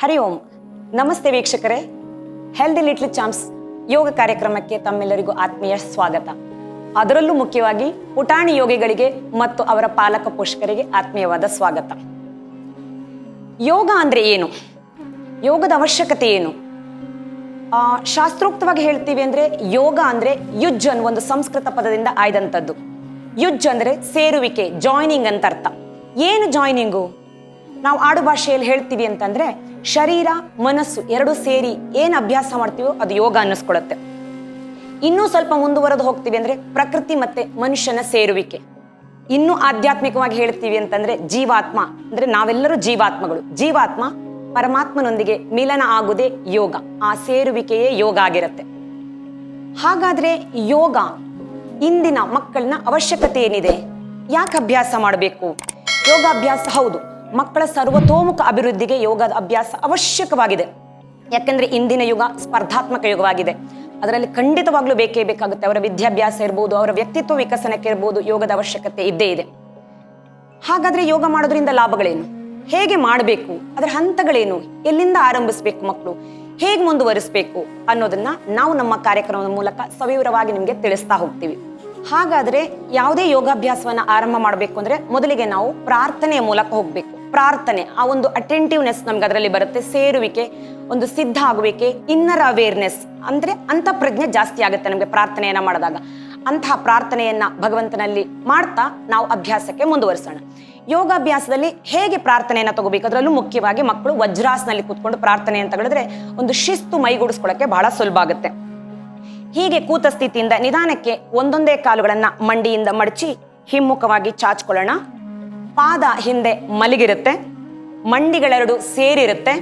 ಹರಿ ಓಂ. ನಮಸ್ತೆ ವೀಕ್ಷಕರೇ. Healthy little champs ಯೋಗ ಕಾರ್ಯಕ್ರಮಕ್ಕೆ ತಮ್ಮೆಲ್ಲರಿಗೂ ಆತ್ಮೀಯ ಸ್ವಾಗತ. ಅದರಲ್ಲೂ ಮುಖ್ಯವಾಗಿ ಪುಟಾಣಿ ಯೋಗಿಗಳಿಗೆ ಮತ್ತು ಅವರ ಪಾಲಕ ಪೋಷಕರಿಗೆ ಆತ್ಮೀಯವಾದ ಸ್ವಾಗತ. ಯೋಗ ಅಂದ್ರೆ ಏನು? ಯೋಗದ ಅವಶ್ಯಕತೆ ಏನು? ಶಾಸ್ತ್ರೋಕ್ತವಾಗಿ ಹೇಳ್ತೀವಿ ಅಂದ್ರೆ ಯೋಗ ಅಂದ್ರೆ ಯುಜ್ ಅನ್ನೋ ಒಂದು ಸಂಸ್ಕೃತ ಪದದಿಂದ ಆಯ್ದಂಥದ್ದು. ಯುಜ್ ಅಂದ್ರೆ ಸೇರುವಿಕೆ ಜಾಯ್ನಿಂಗ್ ಅಂತ ಅರ್ಥ. ಏನು ಜಾಯ್ನಿಂಗು ನಾವು ಆಡು ಭಾಷೆಯಲ್ಲಿ ಹೇಳ್ತೀವಿ ಅಂತಂದ್ರೆ ಶರೀರ, ಮನಸ್ಸು ಎರಡು ಸೇರಿ ಏನು ಅಭ್ಯಾಸ ಮಾಡ್ತೀವೋ ಅದು ಯೋಗ ಅನ್ನಿಸ್ಕೊಳತ್ತೆ. ಇನ್ನೂ ಸ್ವಲ್ಪ ಮುಂದುವರೆದು ಹೋಗ್ತೀವಿ ಅಂದರೆ ಪ್ರಕೃತಿ ಮತ್ತೆ ಮನುಷ್ಯನ ಸೇರುವಿಕೆ. ಇನ್ನೂ ಆಧ್ಯಾತ್ಮಿಕವಾಗಿ ಹೇಳ್ತೀವಿ ಅಂತಂದ್ರೆ ಜೀವಾತ್ಮ, ಅಂದ್ರೆ ನಾವೆಲ್ಲರೂ ಜೀವಾತ್ಮಗಳು. ಜೀವಾತ್ಮ ಪರಮಾತ್ಮನೊಂದಿಗೆ ಮಿಲನ ಆಗುವುದೇ ಯೋಗ. ಆ ಸೇರುವಿಕೆಯೇ ಯೋಗ ಆಗಿರುತ್ತೆ. ಹಾಗಾದ್ರೆ ಯೋಗ ಇಂದಿನ ಮಕ್ಕಳನ್ನ ಅವಶ್ಯಕತೆ ಏನಿದೆ? ಯಾಕೆ ಅಭ್ಯಾಸ ಮಾಡಬೇಕು? ಯೋಗಾಭ್ಯಾಸ ಹೌದು. ಮಕ್ಕಳ ಸರ್ವತೋಮುಖ ಅಭಿವೃದ್ಧಿಗೆ ಯೋಗದ ಅಭ್ಯಾಸ ಅವಶ್ಯಕವಾಗಿದೆ. ಯಾಕೆಂದ್ರೆ ಇಂದಿನ ಯುಗ ಸ್ಪರ್ಧಾತ್ಮಕ ಯುಗವಾಗಿದೆ. ಅದರಲ್ಲಿ ಖಂಡಿತವಾಗ್ಲೂ ಬೇಕೇ ಬೇಕಾಗುತ್ತೆ. ಅವರ ವಿದ್ಯಾಭ್ಯಾಸ ಇರ್ಬೋದು, ಅವರ ವ್ಯಕ್ತಿತ್ವ ವಿಕಸನಕ್ಕೆ ಇರ್ಬೋದು ಯೋಗದ ಅವಶ್ಯಕತೆ ಇದ್ದೇ ಇದೆ. ಹಾಗಾದ್ರೆ ಯೋಗ ಮಾಡೋದ್ರಿಂದ ಲಾಭಗಳೇನು? ಹೇಗೆ ಮಾಡಬೇಕು? ಅದರ ಹಂತಗಳೇನು? ಎಲ್ಲಿಂದ ಆರಂಭಿಸಬೇಕು ಮಕ್ಕಳು ಹೇಗೆ ಮುಂದುವರಿಸಬೇಕು ಅನ್ನೋದನ್ನ ನಾವು ನಮ್ಮ ಕಾರ್ಯಕ್ರಮದ ಮೂಲಕ ಸವಿವರವಾಗಿ ನಿಮಗೆ ತಿಳಿಸ್ತಾ ಹೋಗ್ತೀವಿ. ಹಾಗಾದ್ರೆ ಯಾವುದೇ ಯೋಗಾಭ್ಯಾಸವನ್ನ ಆರಂಭ ಮಾಡಬೇಕು ಅಂದ್ರೆ ಮೊದಲಿಗೆ ನಾವು ಪ್ರಾರ್ಥನೆಯ ಮೂಲಕ ಹೋಗ್ಬೇಕು. ಪ್ರಾರ್ಥನೆ, ಆ ಒಂದು ಅಟೆಂಟಿವ್ನೆಸ್ ನಮ್ಗೆ ಅದರಲ್ಲಿ ಬರುತ್ತೆ. ಸೇರುವಿಕೆ, ಒಂದು ಸಿದ್ಧ ಆಗುವಿಕೆ ಇನ್ನರ್ ಅವೇರ್ನೆಸ್ ಅಂದ್ರೆ ಅಂತಃಪ್ರಜ್ಞೆ ಜಾಸ್ತಿ ಆಗುತ್ತೆ ನಮಗೆ ಪ್ರಾರ್ಥನೆಯನ್ನ ಮಾಡಿದಾಗ. ಅಂತಹ ಪ್ರಾರ್ಥನೆಯನ್ನ ಭಗವಂತನಲ್ಲಿ ಮಾಡ್ತಾ ನಾವು ಅಭ್ಯಾಸಕ್ಕೆ ಮುಂದುವರಿಸೋಣ. ಯೋಗಾಭ್ಯಾಸದಲ್ಲಿ ಹೇಗೆ ಪ್ರಾರ್ಥನೆಯನ್ನು ತಗೋಬೇಕು? ಅದರಲ್ಲೂ ಮುಖ್ಯವಾಗಿ ಮಕ್ಕಳು ವಜ್ರಾಸನಲ್ಲಿ ಕೂತ್ಕೊಂಡು ಪ್ರಾರ್ಥನೆ ಅಂತ ಹೇಳಿದ್ರೆ ಒಂದು ಶಿಸ್ತು ಮೈಗೂಡಿಸ್ಕೊಳ್ಳೋಕೆ ಬಹಳ ಸುಲಭ ಆಗುತ್ತೆ. ಹೀಗೆ ಕೂತ ಸ್ಥಿತಿಯಿಂದ ನಿಧಾನಕ್ಕೆ ಒಂದೊಂದೇ ಕಾಲುಗಳನ್ನ ಮಂಡಿಯಿಂದ ಮಡಚಿ ಹಿಮ್ಮುಖವಾಗಿ ಚಾಚ್ಕೊಳ್ಳೋಣ. ಪಾದ ಹಿಂದೆ ಮಲಗಿರುತ್ತೆ, ಮಂಡಿಗಳೆರಡು ಸೇರಿರುತ್ತೆ.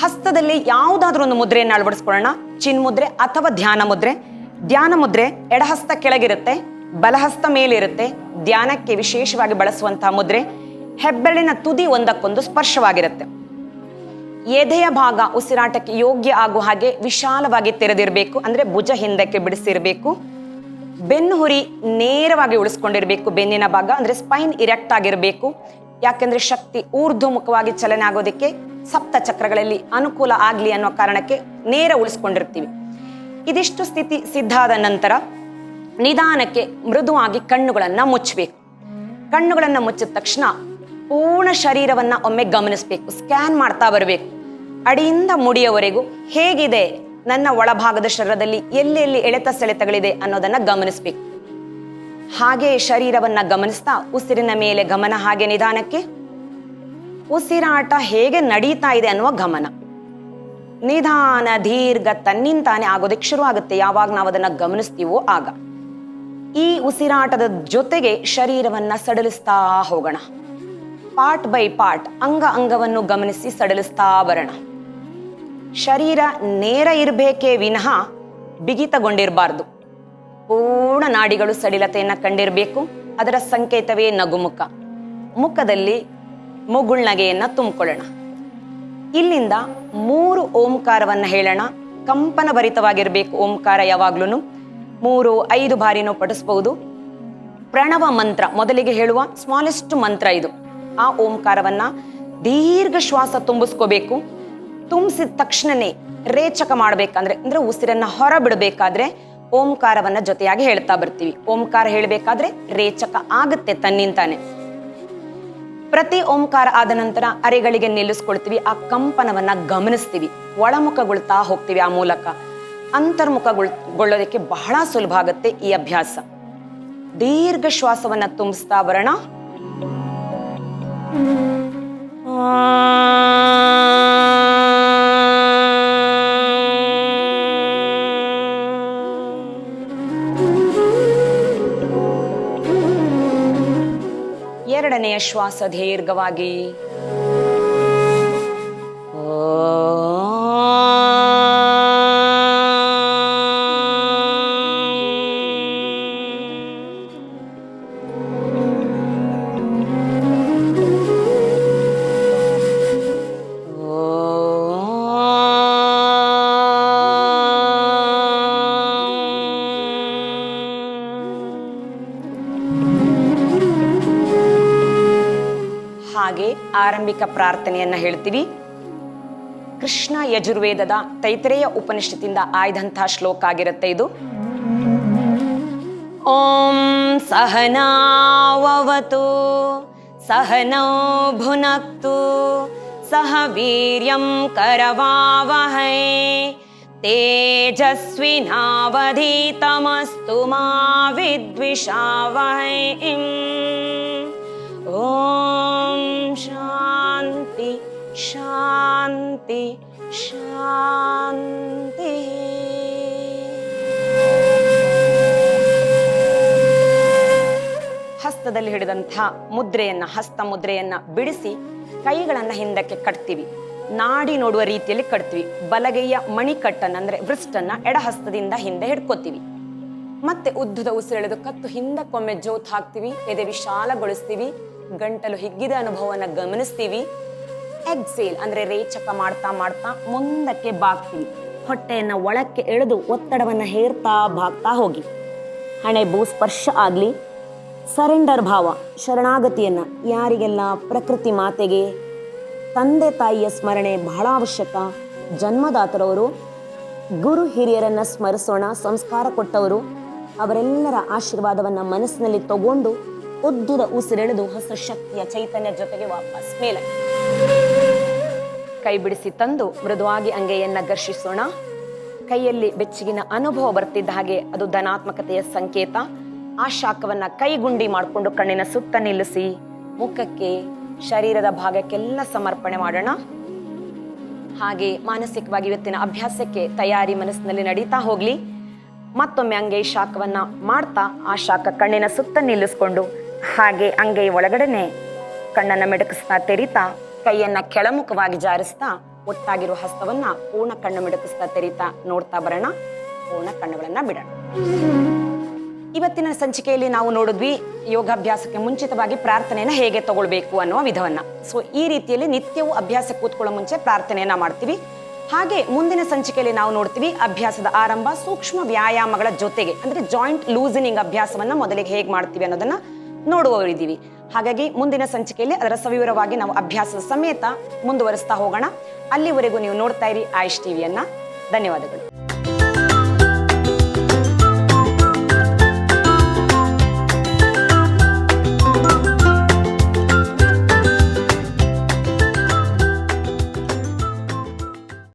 ಹಸ್ತದಲ್ಲಿ ಯಾವುದಾದ್ರೂ ಒಂದು ಮುದ್ರೆಯನ್ನು ಅಳವಡಿಸ್ಕೊಳ್ಳೋಣ. ಚಿನ್ಮುದ್ರೆ ಅಥವಾ ಧ್ಯಾನ ಮುದ್ರೆ. ಧ್ಯಾನ ಮುದ್ರೆ ಎಡಹಸ್ತ ಕೆಳಗಿರುತ್ತೆ, ಬಲಹಸ್ತ ಮೇಲಿರುತ್ತೆ. ಧ್ಯಾನಕ್ಕೆ ವಿಶೇಷವಾಗಿ ಬಳಸುವಂತಹ ಮುದ್ರೆ ಹೆಬ್ಬೆರಳಿನ ತುದಿ ಒಂದಕ್ಕೊಂದು ಸ್ಪರ್ಶವಾಗಿರುತ್ತೆ. ಎದೆಯ ಭಾಗ ಉಸಿರಾಟಕ್ಕೆ ಯೋಗ್ಯ ಆಗುವ ಹಾಗೆ ವಿಶಾಲವಾಗಿ ತೆರೆದಿರಬೇಕು, ಅಂದ್ರೆ ಭುಜ ಹಿಂದಕ್ಕೆ ಬಿಡಿಸಿರಬೇಕು. ಬೆನ್ನು ಹುರಿ ನೇರವಾಗಿ ಉಳಿಸ್ಕೊಂಡಿರಬೇಕು, ಬೆನ್ನಿನ ಭಾಗ, ಅಂದ್ರೆ ಸ್ಪೈನ್ ಇರೆಕ್ಟ್ ಆಗಿರಬೇಕು. ಯಾಕೆಂದರೆ ಶಕ್ತಿ ಊರ್ಧ್ವಮುಖವಾಗಿ ಚಲನೆ ಆಗೋದಕ್ಕೆ ಸಪ್ತ ಚಕ್ರಗಳಲ್ಲಿ ಅನುಕೂಲ ಆಗಲಿ ಅನ್ನೋ ಕಾರಣಕ್ಕೆ ನೇರ ಉಳಿಸ್ಕೊಂಡಿರ್ತೀವಿ. ಇದಿಷ್ಟು ಸ್ಥಿತಿ ಸಿದ್ಧ ಆದ ನಂತರ ನಿಧಾನಕ್ಕೆ ಮೃದುವಾಗಿ ಕಣ್ಣುಗಳನ್ನು ಮುಚ್ಚಬೇಕು ಕಣ್ಣುಗಳನ್ನು ಮುಚ್ಚಿದ ತಕ್ಷಣ ಪೂರ್ಣ ಶರೀರವನ್ನು ಒಮ್ಮೆ ಗಮನಿಸಬೇಕು ಸ್ಕ್ಯಾನ್ ಮಾಡ್ತಾ ಬರಬೇಕು. ಅಡಿಯಿಂದ ಮುಡಿಯವರೆಗೂ ಹೇಗಿದೆ ನನ್ನ ಒಳಭಾಗದ ಶರೀರದಲ್ಲಿ ಎಲ್ಲೆಲ್ಲಿ ಎಳೆತ ಸೆಳೆತಗಳಿದೆ ಅನ್ನೋದನ್ನ ಗಮನಿಸಬೇಕು. ಹಾಗೆ ಶರೀರವನ್ನ ಗಮನಿಸ್ತಾ ಉಸಿರಿನ ಮೇಲೆ ಗಮನ ಹಾಗೆ ನಿಧಾನಕ್ಕೆ. ಉಸಿರಾಟ ಹೇಗೆ ನಡೀತಾ ಇದೆ ಅನ್ನುವ ಗಮನ. ನಿಧಾನ, ದೀರ್ಘ ತನ್ನಿಂತಾನೆ ಆಗೋದಕ್ಕೆ ಶುರು ಆಗುತ್ತೆ ಯಾವಾಗ ನಾವು ಅದನ್ನ ಗಮನಿಸ್ತೀವೋ ಆಗ. ಈ ಉಸಿರಾಟದ ಜೊತೆಗೆ ಶರೀರವನ್ನ ಸಡಲಿಸ್ತಾ ಹೋಗೋಣ. ಪಾರ್ಟ್ ಬೈ ಪಾರ್ಟ್ ಅಂಗ ಅಂಗವನ್ನು ಗಮನಿಸಿ ಸಡಲಿಸ್ತಾ ಬರೋಣ. ಶರೀರ ನೇರ ಇರಬೇಕೇ ವಿನಃ ಬಿಗಿತಗೊಂಡಿರಬಾರ್ದು. ಪೂರ್ಣ ನಾಡಿಗಳು ಸಡಿಲತೆಯನ್ನು ಕಂಡಿರಬೇಕು, ಅದರ ಸಂಕೇತವೇ ನಗುಮುಖ. ಮುಖದಲ್ಲಿ ಮುಗುಳ್ನಗೆಯನ್ನು ತುಂಬಿಕೊಳ್ಳೋಣ. ಇಲ್ಲಿಂದ ಮೂರು ಓಂಕಾರವನ್ನು ಹೇಳೋಣ. ಕಂಪನಭರಿತವಾಗಿರಬೇಕು ಓಂಕಾರ ಯಾವಾಗ್ಲೂ ಮೂರು, ಐದು ಬಾರಿನೂ ಪಠಿಸ್ಬಹುದು ಪ್ರಣವ ಮಂತ್ರ ಮೊದಲಿಗೆ ಹೇಳುವ ಸ್ಮಾಲೆಸ್ಟ್ ಮಂತ್ರ ಇದು. ಆ ಓಂಕಾರವನ್ನು ದೀರ್ಘ ಶ್ವಾಸ ತುಂಬಿಸ್ಕೋಬೇಕು. ತುಂಬಿಸಿದ ತಕ್ಷಣನೇ ರೇಚಕ ಮಾಡ್ಬೇಕಂದ್ರೆ, ಅಂದ್ರೆ ಉಸಿರನ್ನ ಹೊರ ಬಿಡಬೇಕಾದ್ರೆ ಓಂಕಾರವನ್ನ ಜೊತೆಯಾಗಿ ಹೇಳ್ತಾ ಬರ್ತೀವಿ. ಓಂಕಾರ ಹೇಳಬೇಕಾದ್ರೆ ರೇಚಕ ಆಗುತ್ತೆ ತನ್ನಿಂತಾನೆ ಪ್ರತಿ ಓಂಕಾರ ಆದ ನಂತರ ಅರೆಗಳಿಗೆ ನಿಲ್ಲಿಸ್ಕೊಳ್ತೀವಿ, ಆ ಕಂಪನವನ್ನ ಗಮನಿಸ್ತೀವಿ. ಒಳಮುಖಗೊಳ್ತಾ ಹೋಗ್ತೀವಿ ಆ ಮೂಲಕ. ಅಂತರ್ಮುಖಗೊಳ್ಳೋದಕ್ಕೆ ಬಹಳ ಸುಲಭ ಆಗುತ್ತೆ ಈ ಅಭ್ಯಾಸ. ದೀರ್ಘ ಶ್ವಾಸವನ್ನ ತುಂಬಿಸ್ತಾ ಬರೋಣ. ಎರಡನೆಯ ಶ್ವಾಸ ದೀರ್ಘವಾಗಿ ಹಾಗೆ ಆರಂಭಿಕ ಪ್ರಾರ್ಥನೆಯನ್ನ ಹೇಳ್ತೀವಿ. ಕೃಷ್ಣ ಯಜುರ್ವೇದದ ತೈತ್ರೇಯ ಉಪನಿಷತ್ತಿಂದ ಆಯ್ದಂತಹ ಶ್ಲೋಕ ಆಗಿರುತ್ತೆ ಇದು. ಓಂ ಸಹನಾವವತು, ಸಹನೌ ಭುನಕ್ತು, ಸಹ ವೀರ್ಯಂ ಕರವಾವಹೈ ತೇಜಸ್ವಿನಾವಧೀತಮಸ್ತು ಮಾ ವಿದ್ವಿಷಾವಹೈ. ಓಂ ಶಾಂತಿ ಶಾಂತಿ ಶಾಂತಿ. ಹಸ್ತದಲ್ಲಿ ಹಿಡಿದಂಥ ಮುದ್ರೆಯನ್ನ, ಹಸ್ತ ಮುದ್ರೆಯನ್ನ ಬಿಡಿಸಿ ಕೈಗಳನ್ನ ಹಿಂದಕ್ಕೆ ಕಟ್ತೀವಿ. ನಾಡಿ ನೋಡುವ ರೀತಿಯಲ್ಲಿ ಕಟ್ತೀವಿ. ಬಲಗೈಯ ಮಣಿಕಟ್ಟನ್ನ, ಅಂದ್ರೆ ವೃಷ್ಟನ್ನ ಎಡಹಸ್ತದಿಂದ ಹಿಂದೆ ಹಿಡ್ಕೋತೀವಿ. ಮತ್ತೆ ಉದ್ದದ ಉಸಿರೆಳೆದು ಕತ್ತು ಹಿಂದಕ್ಕೊಮ್ಮೆ ಜೋತ್ ಹಾಕ್ತೀವಿ. ಎದೆ ವಿಶಾಲಗೊಳಿಸ್ತೀವಿ. ಗಂಟಲು ಹಿಗ್ಗಿದ ಅನುಭವವನ್ನ ಗಮನಿಸ್ತೀವಿ. ಎಕ್ಸೇಲ್ ಅಂದರೆ ರೇಚಕ ಮಾಡ್ತಾ ಮಾಡ್ತಾ ಮುಂದಕ್ಕೆ ಬಾಗ್ತೀವಿ. ಹೊಟ್ಟೆಯನ್ನು ಒಳಕ್ಕೆ ಎಳೆದು ಒತ್ತಡವನ್ನು ಹೇರ್ತಾ ಬಾಗ್ತಾ ಹೋಗಿ. ಹಣೆ ಭೂ ಸ್ಪರ್ಶ ಆಗಲಿ. ಸರೆಂಡರ್ ಭಾವ, ಶರಣಾಗತಿಯನ್ನು ಯಾರಿಗೆಲ್ಲ ಪ್ರಕೃತಿ ಮಾತೆಗೆ. ತಂದೆ ತಾಯಿಯ ಸ್ಮರಣೆ ಬಹಳ ಅವಶ್ಯಕ. ಜನ್ಮದಾತರವರು, ಗುರು ಹಿರಿಯರನ್ನು ಸ್ಮರಿಸೋಣ, ಸಂಸ್ಕಾರ ಕೊಟ್ಟವರು, ಅವರೆಲ್ಲರ ಆಶೀರ್ವಾದವನ್ನು ಮನಸ್ಸಿನಲ್ಲಿ ತಗೊಂಡು ಉದ್ದುದ ಉಸಿರೆಳೆದು ಹೊಸ ಶಕ್ತಿಯ ಚೈತನ್ಯ ಜೊತೆಗೆ ವಾಪಸ್ ಮೇಲೆ. ಕೈ ಬಿಡಿಸಿ ತಂದು ಮೃದುವಾಗಿ ಅಂಗೆಯನ್ನ ಘರ್ಷಿಸೋಣ. ಕೈಯಲ್ಲಿ ಬೆಚ್ಚಗಿನ ಅನುಭವ ಬರ್ತಿದ್ದ ಹಾಗೆ ಅದು ಧನಾತ್ಮಕತೆಯ ಸಂಕೇತ. ಆ ಶಾಖವನ್ನ ಕೈಗುಂಡಿ ಮಾಡಿಕೊಂಡು ಕಣ್ಣಿನ ಸುತ್ತ ನಿಲ್ಲಿಸಿ, ಮುಖಕ್ಕೆ, ಶರೀರದ ಭಾಗಕ್ಕೆಲ್ಲ ಸಮರ್ಪಣೆ ಮಾಡೋಣ. ಹಾಗೆ ಮಾನಸಿಕವಾಗಿ ಇವತ್ತಿನ ಅಭ್ಯಾಸಕ್ಕೆ ತಯಾರಿ ಮನಸ್ಸಿನಲ್ಲಿ ನಡೀತಾ ಹೋಗ್ಲಿ. ಮತ್ತೊಮ್ಮೆ ಹಂಗೆ ಶಾಖವನ್ನ ಮಾಡ್ತಾ ಆ ಶಾಖ ಕಣ್ಣಿನ ಸುತ್ತ ನಿಲ್ಲಿಸ್ಕೊಂಡು ಹಾಗೆ ಅಂಗೈ ಒಳಗಡೆನೆ ಕಣ್ಣನ್ನ ಮಿಡಕಿಸ್ತಾ ತೆರೀತಾ, ಕೈಯನ್ನ ಕೆಳಮುಖವಾಗಿ ಜಾರಿಸ್ತಾ ಒಟ್ಟಾಗಿರುವ ಹಸ್ತವನ್ನ ಪೂರ್ಣ ಕಣ್ಣು ಮಿಡಕಿಸ್ತಾ ತೆರೀತಾ ನೋಡ್ತಾ ಬರೋಣ. ಪೂರ್ಣ ಕಣ್ಣುಗಳನ್ನ ಬಿಡೋಣ. ಇವತ್ತಿನ ಸಂಚಿಕೆಯಲ್ಲಿ ನಾವು ನೋಡಿದ್ವಿ ಯೋಗಾಭ್ಯಾಸಕ್ಕೆ ಮುಂಚಿತವಾಗಿ ಪ್ರಾರ್ಥನೆಯನ್ನ ಹೇಗೆ ತಗೊಳ್ಬೇಕು ಅನ್ನುವ ವಿಧವನ್ನ. ಸೊ ಈ ರೀತಿಯಲ್ಲಿ ನಿತ್ಯವೂ ಅಭ್ಯಾಸ ಕೂತ್ಕೊಳ್ಳೋ ಮುಂಚೆ ಪ್ರಾರ್ಥನೆಯನ್ನ ಮಾಡ್ತೀವಿ. ಹಾಗೆ ಮುಂದಿನ ಸಂಚಿಕೆಯಲ್ಲಿ ನಾವು ನೋಡ್ತೀವಿ ಅಭ್ಯಾಸದ ಆರಂಭ ಸೂಕ್ಷ್ಮ ವ್ಯಾಯಾಮಗಳ ಜೊತೆಗೆ, ಅಂದ್ರೆ ಜಾಯಿಂಟ್ ಲೂಸನಿಂಗ್ ಅಭ್ಯಾಸವನ್ನ ಮೊದಲಿಗೆ ಹೇಗೆ ಮಾಡ್ತೀವಿ ಅನ್ನೋದನ್ನ ನೋಡುವವರಿದ್ದೀವಿ. ಹಾಗಾಗಿ ಮುಂದಿನ ಸಂಚಿಕೆಯಲ್ಲಿ ಅದರ ಸವಿವರವಾಗಿ ನಾವು ಅಭ್ಯಾಸದ ಸಮೇತ ಮುಂದುವರಿಸ್ತಾ ಹೋಗೋಣ. ಅಲ್ಲಿವರೆಗೂ ನೀವು ನೋಡ್ತಾ ಇರಿ ಆಯುಷ್ ಟಿವಿಯನ್ನ. ಧನ್ಯವಾದಗಳು.